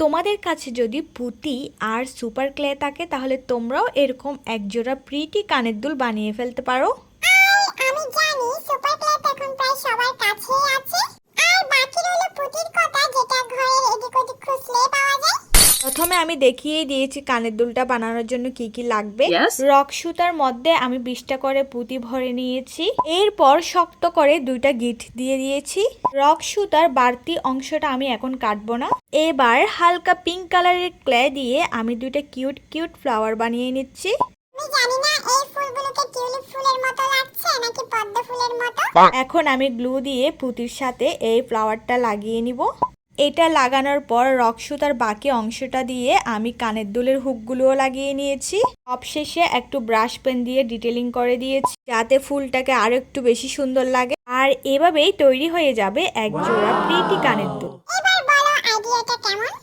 তোমাদের কাছে যদি পুঁতি আর সুপার ক্লে থাকে, তাহলে তোমরাও এরকম একজোড়া প্রিটি কানের দুল বানিয়ে ফেলতে পারো। আমি জানি সুপার প্রথমে আমি দেখিয়ে দিয়েছি কানের দুলটা বানানোর জন্য কি কি লাগবে। রক সুতার মধ্যে আমি বিশটা করে পুঁতি ভরে নিয়েছি। এরপর শক্ত করে দুইটা গিট দিয়ে দিয়েছি। রক সুতার বাড়তি অংশটা আমি এখন কাটবো না। এবার হালকা পিঙ্ক কালারের ক্লে দিয়ে আমি দুইটা কিউট কিউট ফ্লাওয়ার বানিয়ে নিচ্ছি। আমি জানি না এই ফুলগুলোকে টিউলিপ ফুলের মতো লাগছে নাকি পদ্ম ফুলের মতো। এখন আমি গ্লু দিয়ে পুঁতির সাথে এই ফ্লাওয়ারটা লাগিয়ে নিব। এটা লাগানোর পর রক সুতার বাকি অংশটা দিয়ে আমি কানের দুলের হুকগুলোও লাগিয়ে নিয়েছি। অবশেষে একটু ব্রাশ পেন দিয়ে ডিটেলিং করে দিয়েছি, যাতে ফুলটাকে আরও একটু বেশি সুন্দর লাগে। আর এভাবেই তৈরি হয়ে যাবে এক জোড়া প্রিটি কানের দুল।